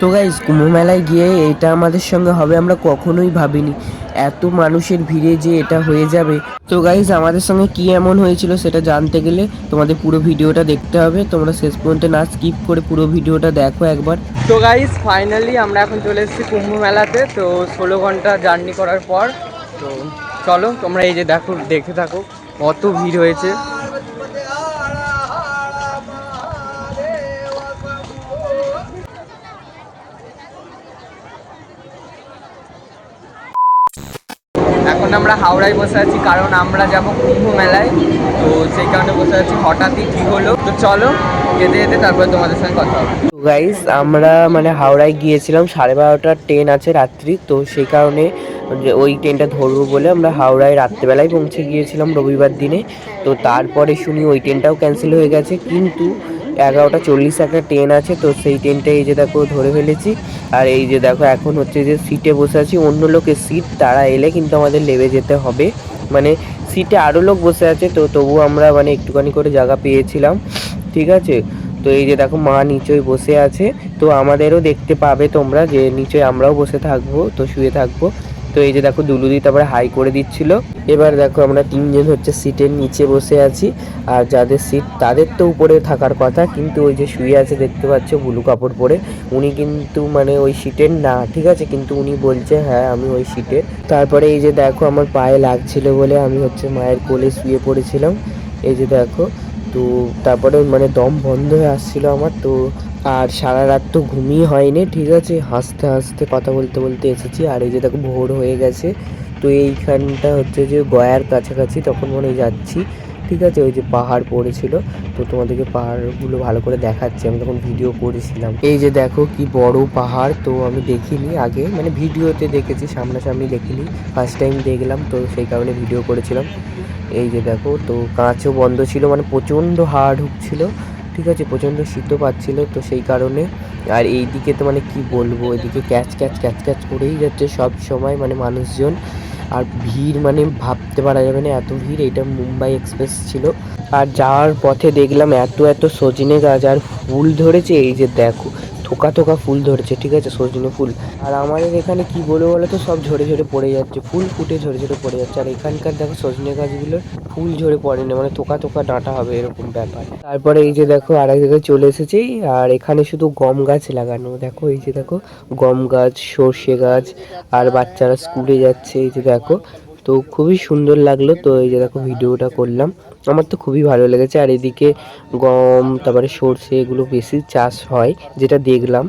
তো গাইজ কুম্ভ মেলায় গিয়ে এটা আমাদের সঙ্গে হবে আমরা কখনোই ভাবিনি। এত মানুষের ভিড়ে যে এটা হয়ে যাবে। তো গাইজ আমাদের সঙ্গে কি এমন হয়েছিল সেটা জানতে গেলে তোমাদের পুরো ভিডিওটা দেখতে হবে। তোমরা শেষ পর্যন্ত না স্কিপ করে পুরো ভিডিওটা দেখো একবার। তো গাইজ ফাইনালি আমরা এখন চলে এসেছি কুম্ভ মেলাতে তো ষোলো ঘণ্টা জার্নি করার পর, তো চলো তোমরা এই যে দেখো, দেখে থাকো কত ভিড় হয়েছে। আমরা হাওড়ায় বসে আছি, কারণ আমরা যাব কুম্ভ মেলায় তো সেই কারণে বসে আছি, হঠাৎই ঠিক হলো? তো চলো, যেতে যেতে তারপরে তোমাদের সঙ্গে কথা হবে। তো গাইজ আমরা মানে হাওড়ায় গিয়েছিলাম, সাড়ে বারোটার ট্রেন আছে রাত্রি, তো সেই কারণে ওই ট্রেনটা ধরবো বলে আমরা হাওড়ায় রাত্রেবেলায় পৌঁছে গিয়েছিলাম রবিবার দিনে। তো তারপরে শুনি ওই ট্রেনটাও ক্যান্সেল হয়ে গেছে, কিন্তু এগারোটা চল্লিশ একটা ট্রেন আছে, তো সেই ট্রেনটা এই যে দেখো ধরে ফেলেছি। আর এই যে দেখো এখন হচ্ছে যে সিটে বসে আছি, অন্য লোকের সিট তারা এলে কিন্তু আমাদের লেবে যেতে হবে। মানে সিটে আরও লোক বসে আছে, তো তবু আমরা মানে একটুখানি করে জায়গা পেয়েছিলাম, ঠিক আছে? তো এই যে দেখো মা নিচই বসে আছে, তো আমাদেরও দেখতে পাবে তোমরা যে নিচে আমরাও বসে থাকব, তো শুয়ে থাকব। তো এই যে দেখো দুলুদি তারপরে হাই করে দিচ্ছিল। এবার দেখো আমরা তিনজন হচ্ছে সিটের নিচে বসে আছি। আর যাদের সিট তাদের তো উপরে থাকার কথা, কিন্তু ওই যে শুয়ে আছে দেখতে পাচ্ছ ব্লু কাপড় পরে, উনি কিন্তু মানে ওই সিটের না, ঠিক আছে? কিন্তু উনি বলছে হ্যাঁ আমি ওই সিটের তারপরে এই যে দেখো আমার পায়ে লাগছিল বলে আমি হচ্ছে মায়ের কোলে শুয়ে পড়েছিলাম। এই যে দেখো তো তারপরে মানে দম বন্ধ হয়ে আসছিল আমার, তো আর সারা রাত তো ঘুমিয়ে হয়নি, ঠিক আছে? হাসতে হাসতে কথা বলতে বলতে এসেছি, আর এই যে দেখো ভোর হয়ে গেছে, তো এইখানটা হচ্ছে যে গয়ার কাছাকাছি, তখন মনে যাচ্ছি, ঠিক আছে? ওই যে পাহাড় পড়েছিল, তো তোমাদেরকে পাহাড়গুলো ভালো করে দেখাচ্ছি, আমি তখন ভিডিও করেছিলাম। এই যে দেখো কি বড় পাহাড়, তো আমি দেখিনি আগে মানে ভিডিওতে দেখেছি, সামনাসামনি দেখিনি ফার্স্ট টাইম দেখলাম, তো সেই কারণে ভিডিও করেছিলাম। এই যে দেখো, তো কাঁচও বন্ধ ছিল মানে প্রচণ্ড হাওয়া ঢুকছিল, ঠিক আছে? প্রচণ্ড শীতও পাচ্ছিল, তো সেই কারণে। আর এই দিকে তো মানে কি বলব, এদিকে ক্যাচ ক্যাচ ক্যাচ ক্যাচ করেই যাচ্ছে সব সময় মানে মানুষজন। আর ভিড় মানে ভাবতে পারা যাবে না, এত ভিড়, এটা মুম্বাই এক্সপ্রেস ছিল। আর যাওয়ার পথে দেখলাম এত এত সজনে গাছ, আর ফুল ধরেছে, এই যে দেখো থোকা থোকা ফুল ধরেছে, ঠিক আছে? সজনে ফুল। আর আমাদের এখানে কি বলব বলো তো? সব ঝরে ঝরে পড়ে যাচ্ছে, ফুল ফুটে ঝরে ঝরে পড়ে যাচ্ছে। আর এখানকার দেখো সজনে গাছগুলোর ফুল ঝরে পড়ে না মানে থোকা থোকা ডাঁটা হবে এরকম ব্যাপার। তারপরে এই যে দেখো আর এক জায়গায় চলে এসেছি, আর এখানে শুধু গম গাছ লাগানো। দেখো এই যে দেখো গম গাছ, সর্ষে গাছ, আর বাচ্চারা স্কুলে যাচ্ছে, এই যে দেখো। তো খুবই সুন্দর লাগল। তো এই যে দেখো ভিডিওটা করলাম। আমার তো খুবই ভালো লেগেছে। আর এদিকে গম, তারপরে সর্ষে এগুলো বেশি চাষ হয়, যেটা দেখলাম।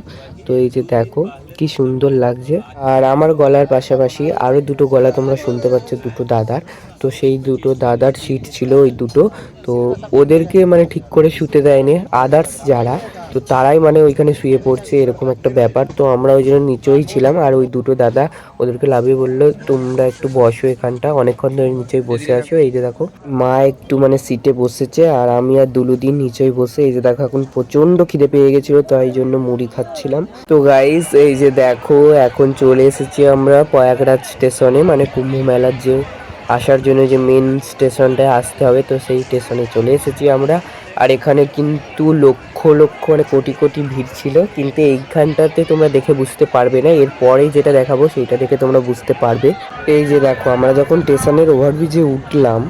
তো এই যে দেখো, কি সুন্দর লাগছে। আর আমার গলার পাশাপাশি আরও দুটো গলা তোমরা শুনতে পাচ্ছ, দুটো দাদার। তো সেই দুটো দাদার সিট ছিল ওই দুটো। তো ওদেরকে মানে ঠিক করে শুতে দেয়নি। আদার্স যারা, তো তারাই মানে ওইখানে শুয়ে পড়ছে, এরকম একটা ব্যাপার। তো আমরা ওই জন্য নিচেই ছিলাম আর ওই দুটো দাদা ওদেরকে লাভিয়ে বলল, তোমরা একটু বসো এখানটা। অনেকক্ষণ ধরে নিচেই বসে আছো। এই যে দেখো, মা একটু মানে সিটে বসেছে আর আমি আর দুলুদিন নিচেই বসে, এই যে দেখো এখন প্রচণ্ড খিদে পেয়ে গেছিল, তাই জন্য মুড়ি খাচ্ছিলাম। তো গাইস এই যে দেখো, এখন চলে এসেছি আমরা প্রয়াগরাজ স্টেশনে মানে কুম্ভ মেলার যে আসার জন্য যে মেন স্টেশনটায় আসতে হবে, তো সেই স্টেশনে চলে এসেছি আমরা। আর এখানে কিন্তু লক্ষ লক্ষ মানে কোটি কোটি ভিড় ছিল। কিন্তু এইখানটাতে তোমরা দেখে বুঝতে পারবে না। এরপরেই যেটা দেখাবো, সেইটা দেখে তোমরা বুঝতে পারবে। এই যে দেখো, আমরা যখন স্টেশনের ওভারব্রিজে উঠলাম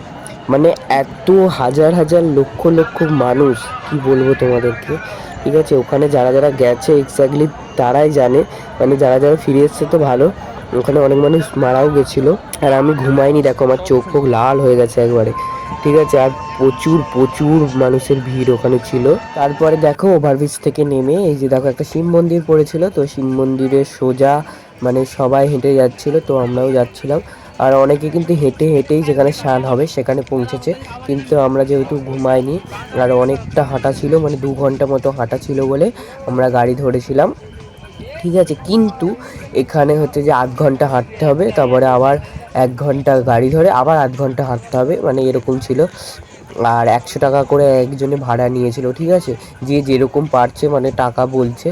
মানে এত হাজার হাজার, লক্ষ লক্ষ মানুষ, কি বলব তোমাদেরকে? ঠিক আছে? ওখানে যারা যারা গেছে এক্স্যাক্টলি তারাই জানে। মানে যারা যারা ফিরে এসছে তো ভালো। ওখানে অনেক মানুষ মারাও গেছিল। আর আমি ঘুমাইনি, দেখো আমার চোখ ফোক লাল হয়ে গেছে একবারে। ঠিক আছে, আর প্রচুর প্রচুর মানুষের ভিড় ওখানে ছিল। তারপরে দেখো ওভারব্রিজ থেকে নেমে, এই যে দেখো একটা শিব মন্দির পড়েছিল, তো শিব মন্দিরের সোজা মানে সবাই হেঁটে যাচ্ছিল, তো আমরাও যাচ্ছিলাম। আর অনেকে কিন্তু হেঁটে হেঁটেই যেখানে স্নান হবে সেখানে পৌঁছেছে, কিন্তু আমরা যেহেতু ঘুমাইনি, আর অনেকটা হাঁটা ছিল মানে দু ঘণ্টা মতো হাঁটা ছিল বলে আমরা গাড়ি ধরেছিলাম। ঠিক আছে, কিন্তু এখানে হচ্ছে যে আধ ঘণ্টা হাঁটতে হবে, তারপরে আবার এক ঘণ্টা গাড়ি ধরে আবার আধ ঘণ্টা হাঁটতে হবে মানে এরকম ছিল। আর একশো টাকা করে একজনে ভাড়া নিয়েছিল, ঠিক আছে? যে যেরকম পারছে মানে টাকা বলছে,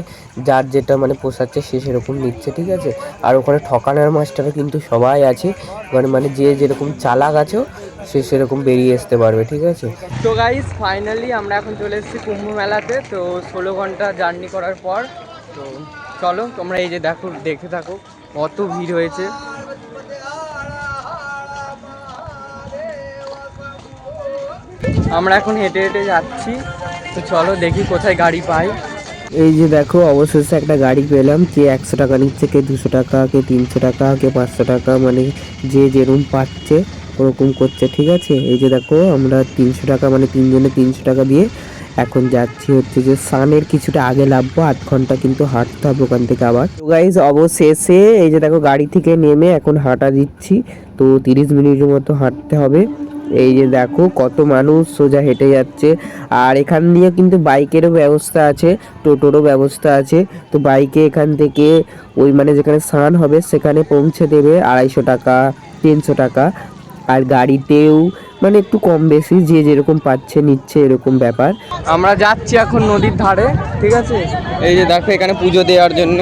যার যেটা মানে পোষাচ্ছে, সে সেরকম নিচ্ছে, ঠিক আছে? আর ওখানে ঠকানোর মাস্টারও কিন্তু সবাই আছে মানে মানে যে যেরকম চালাক আছো সে সেরকম বেরিয়ে আসতে পারবে, ঠিক আছে? তো গাইস ফাইনালি আমরা এখন চলে এসেছি কুম্ভ মেলাতে, তো ষোলো ঘণ্টা জার্নি করার পর, তো চলো, তোমরা এই যে দেখো, দেখে থাকো, কত ভিড় হয়েছে। আমরা এখন হেঁটে হেঁটে যাচ্ছি, তো চলো দেখি কোথায় গাড়ি পাই। এই যে দেখো, অবশেষে একটা গাড়ি পেলাম কে একশো টাকা নিচ্ছে, কে দুশো টাকা, কে তিনশো টাকা, কে পাঁচশো টাকা মানে যে যেরকম পাচ্ছে, ওরকম করছে, ঠিক আছে? এই যে দেখো, আমরা তিনশো টাকা মানে তিনজনে তিনশো টাকা দিয়ে এখন যাচ্ছি হচ্ছে যে সানের কিছুটা আগে লাভবো আধ ঘণ্টা কিন্তু হাঁটতে হবে ওখান থেকে আবার। তো গাইজ অবশেষে এই যে দেখো গাড়ি থেকে নেমে এখন হাঁটা দিচ্ছি, তো তিরিশ মিনিটের মতো হাঁটতে হবে। এই যে দেখো কত মানুষ সোজা হেঁটে যাচ্ছে। আর এখান দিয়ে কিন্তু বাইকেরও ব্যবস্থা আছে, টোটোরও ব্যবস্থা আছে। তো বাইকে এখান থেকে ওই মানে যেখানে স্নান হবে সেখানে পৌঁছে দেবে আড়াইশো টাকা, তিনশো টাকা। আর গাড়িতেও মানে একটু কম বেশি, যে যেরকম পাচ্ছে, নিচ্ছে এরকম ব্যাপার। আমরা যাচ্ছি এখন নদীর ধারে, ঠিক আছে? এই যে দেখো এখানে পুজো দেওয়ার জন্য।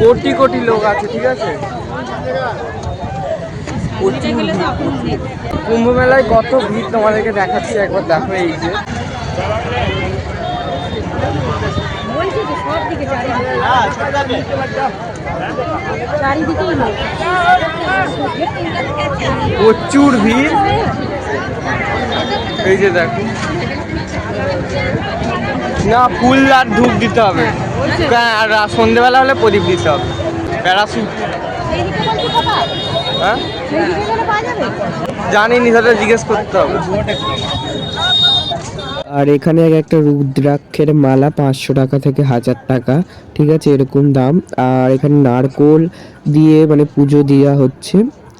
কোটি কোটি লোক আছে, ঠিক আছে? কুম্ভ মেলায় কত ভিড় তোমাদেরকে দেখাচ্ছি, একবার দেখো এই যে। প্রচুর ভিড়। এই যে দেখো। না ফুল আর ধূপ দিতে হবে। হ্যাঁ, আর সন্ধেবেলা হলে প্রদীপ দিতে হবে। প্যারাসুট। হ্যাঁ? সেইদিকে গেলে পাওয়া যাবে? জানি নি সেটা জিজ্ঞেস করতে হবে। আর এখানে এক একটা রুদ্রাক্ষের মালা পাঁচশো টাকা থেকে হাজার টাকা, ঠিক আছে, এরকম দাম। আর এখানে নারকোল দিয়ে মানে পুজো দেওয়া হচ্ছে,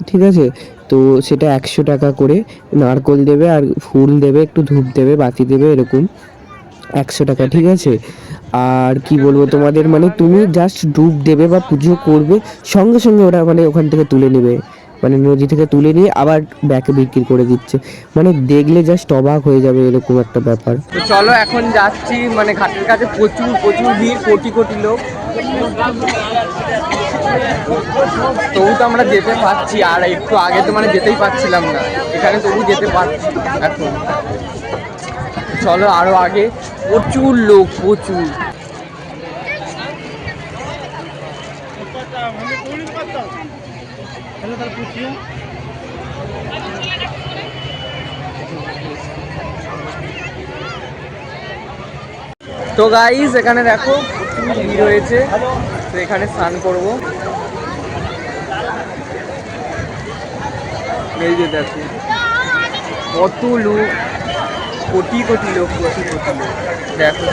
ঠিক আছে? তো সেটা একশো টাকা করে নারকোল দেবে আর ফুল দেবে, একটু ধূপ দেবে, বাতি দেবে, এরকম একশো টাকা, ঠিক আছে? আর কি বলব তোমাদের মানে তুমি জাস্ট ডুব দেবে বা পুজো করবে, সঙ্গে সঙ্গে ওরা মানে ওখান থেকে তুলে নেবে। মানে নদী থেকে তুলে নিয়ে আবার ব্যাকে বিক্রি করে দিচ্ছে। মানে দেখলে জাস্ট অবাক হয়ে যাবে এরকম একটা ব্যাপার। তো চলো এখন যাচ্ছি মানে ঘাটের কাছে প্রচুর প্রচুর ভিড়, কোটি কোটি লোক। তবু তো আমরা যেতে পারছি, আর একটু আগে তো মানে যেতেই পারছিলাম না। এখানে তবু যেতে পারছি এখন। চলো আরও আগে। প্রচুর লোক, প্রচুর। তো গাইস এখানে দেখো ভিড় হয়েছে তো এখানে স্নান করব। দেখো, কত লোক, কোটি কোটি লোক, কোটি কোটি লোক। দেখো।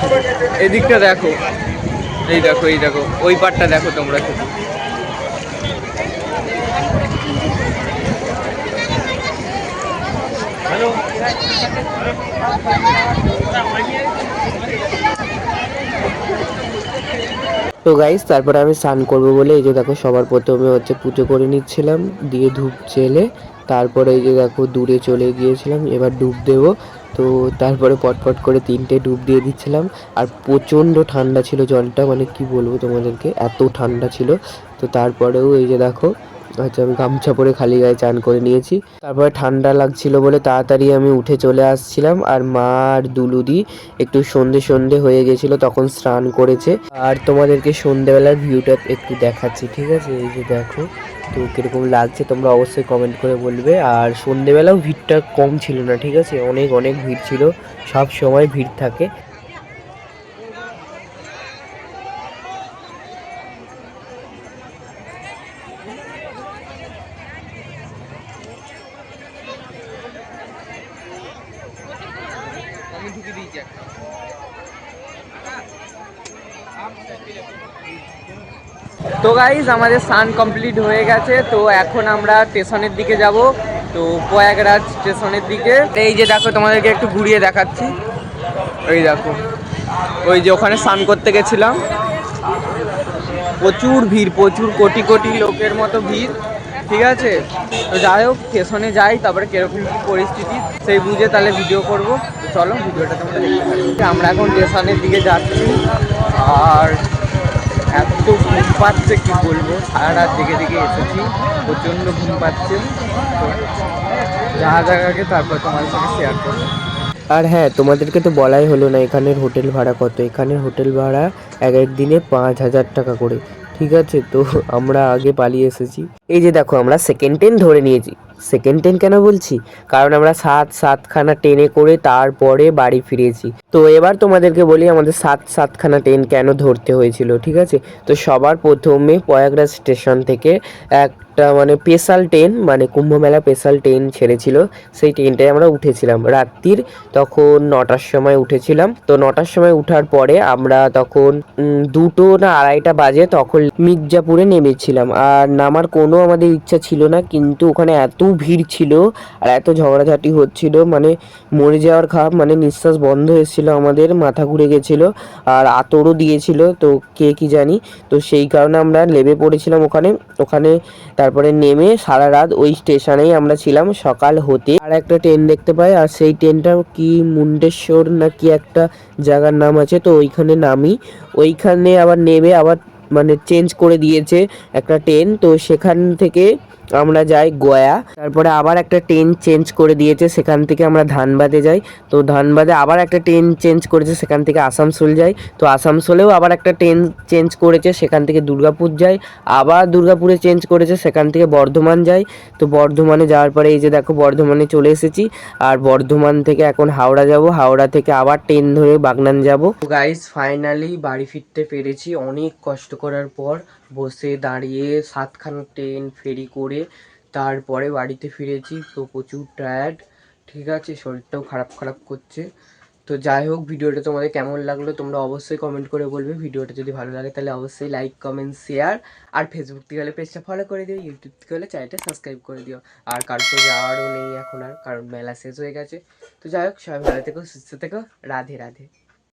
এদিকটা দেখো। এই দেখো এই দেখো, ওই পাটটা দেখো তোমরা। শুধু তো গাইস তারপরে আমি স্নান করব বলে এই যে দেখো সবার প্রথমে হচ্ছে পুজো করে নিচ্ছিলাম, দিয়ে ধূপ জেলে তারপরে এই যে দেখো দূরে চলে গিয়েছিলাম, এবার ডুব দেবো। তো তারপরে পটপট করে তিনটে ডুব দিয়ে দিচ্ছিলাম, আর প্রচণ্ড ঠান্ডা ছিল জলটা মানে কি বলব তোমাদেরকে, এত ঠান্ডা ছিল। তো তারপরেও এই যে দেখো আচ্ছা আমি গামছা পরে খালি গায়ে চান করে নিয়েছি। তারপরে ঠান্ডা লাগছিল বলে তাড়াতাড়ি আমি উঠে চলে আসছিলাম আর মা আর দুলুদি একটু সন্ধে সন্ধে হয়ে গেছিল, তখন স্নান করেছে। আর তোমাদেরকে সন্ধেবেলার ভিউটা একটু দেখাচ্ছি, ঠিক আছে? এই যে দেখো, তো কীরকম লাগছে তোমরা অবশ্যই কমেন্ট করে বলবে। আর সন্ধেবেলাও ভিড়টা কম ছিল না, ঠিক আছে? অনেক অনেক ভিড় ছিল, সব সময় ভিড় থাকে। তো গাইজ আমাদের স্নান কমপ্লিট হয়ে গেছে। তো এখন আমরা স্টেশনের দিকে যাব। তো প্রয়াগরাজ স্টেশনের দিকে। এই যে দেখো, তোমাদেরকে একটু ঘুরিয়ে দেখাচ্ছি। ওই দেখো, ওই যে ওখানে স্নান করতে গেছিলাম। প্রচুর ভিড়, প্রচুর কোটি কোটি লোকের মতো ভিড়, ঠিক আছে? তো যাই হোক স্টেশনে যাই, তারপরে কীরকম কি পরিস্থিতি, সেই বুঝে তাহলে ভিডিও করব। চলো, ভিডিওটা তোমরা দেখতে থাকো। আমরা এখন স্টেশনের দিকে যাচ্ছি, আর এত ঘুম পাচ্ছে, কি বলব? সারা রাত দিকে দিকে এসেছি, প্রচণ্ড ঘুম পাচ্ছে। যা জায়গাকে তারপর তোমার সাথে শেয়ার করব। আর হ্যাঁ তোমাদেরকে তো বলাই হলো না, এখানের হোটেল ভাড়া কত? এখানের হোটেল ভাড়া এক এক দিনে পাঁচ হাজার টাকা করে। ঠিক আছে, তো আমরা আগে পালিয়ে এসেছি। এই যে দেখো, আমরা সেকেন্ড ট্রেন ধরে নিয়েছি। সেকেন্ড ট্রেন কেন বলছি? কারণ আমরা সাত, সাতখানা ট্রেনে করে তারপরে বাড়ি ফিরেছি। তো এবার তোমাদেরকে বলি আমাদের সাত, সাতখানা ট্রেন কেন ধরতে হয়েছিল, ঠিক আছে? তো সবার প্রথমে প্রয়াগরাজ স্টেশন থেকে একটা মানে স্পেশাল ট্রেন মানে কুম্ভ মেলা স্পেশাল ট্রেন ছেড়েছিল। সেই ট্রেনটায় আমরা উঠেছিলাম। রাত্রির তখন নটার সময় উঠেছিলাম। তো নটার সময় উঠার পরে আমরা তখন দুটো না আড়াইটা বাজে তখন মির্জাপুরে নেমেছিলাম। আর নামার কোনো আমাদের ইচ্ছা ছিল না, কিন্তু ওখানে এত ভিড় ছিল আর এত ঝগড়াঝাটি হচ্ছিল মানে মরে যাওয়ার খাপ মানে নিঃশ্বাস বন্ধ হয়েছিল আমাদের, মাথা ঘুরে গেছিল আর আতরও দিয়েছিল। তো কে কি জানি, তো সেই কারণে আমরা লেবে পড়েছিলাম ওখানে। ওখানে তারপরে নেমে সারা রাত ওই স্টেশনেই আমরা ছিলাম, সকাল হতে। আর একটা ট্রেন দেখতে পাই, আর সেই ট্রেনটা কি মুন্ডেশ্বর না কি একটা জায়গার নাম আছে, তো ওইখানে নামি। ওইখানে আবার নেমে আবার মানে চেঞ্জ করে দিয়েছে একটা ট্রেন, তো সেখান থেকে আমরা যাই গয়া। তারপরে আবার একটা ট্রেন চেঞ্জ করে দিয়েছে, সেখান থেকে আমরা ধানবাদে যাই। তো ধানবাদে আবার একটা ট্রেন চেঞ্জ করেছে, সেখান থেকে আসানসোল যাই। তো আসানসোলেও আবার একটা ট্রেন চেঞ্জ করেছে, সেখান থেকে দুর্গাপুর যাই। আবার দুর্গাপুরে চেঞ্জ করেছে, সেখান থেকে বর্ধমান যাই। তো বর্ধমানে যাওয়ার পরে এই যে দেখো, বর্ধমানে চলে এসেছি। আর বর্ধমান থেকে এখন হাওড়া যাব। হাওড়া থেকে আবার ট্রেন ধরে বাগনান যাব। গাইস ফাইনালি বাড়ি ফিরতে পেরেছি। অনেক কষ্ট করার পর বসে দাঁড়িয়ে সাতখানা ট্রেন ফেরি করে তারপরে বাড়িতে ফিরেছি। তো প্রচুর টায়ার্ড ঠিক আছে? শরীরটাও খারাপ খারাপ করছে। তো যাই হোক, ভিডিওটা তোমাদের কেমন লাগল তোমরা অবশ্যই কমেন্ট করে বলবে। ভিডিওটা যদি ভালো লাগে তাহলে অবশ্যই লাইক কমেন্ট শেয়ার আর ফেসবুক থেকে হলে পেজটা ফলো করে দিও ইউটিউব থেকে হলে চ্যানেলটা সাবস্ক্রাইব করে দিও। আর কারোর তো যাওয়ারও নেই এখন আর, কারণ মেলা শেষ হয়ে গেছে। তো যাই হোক, সবাই ভালো থেকো, সুস্থ থেকো, রাধে রাধে।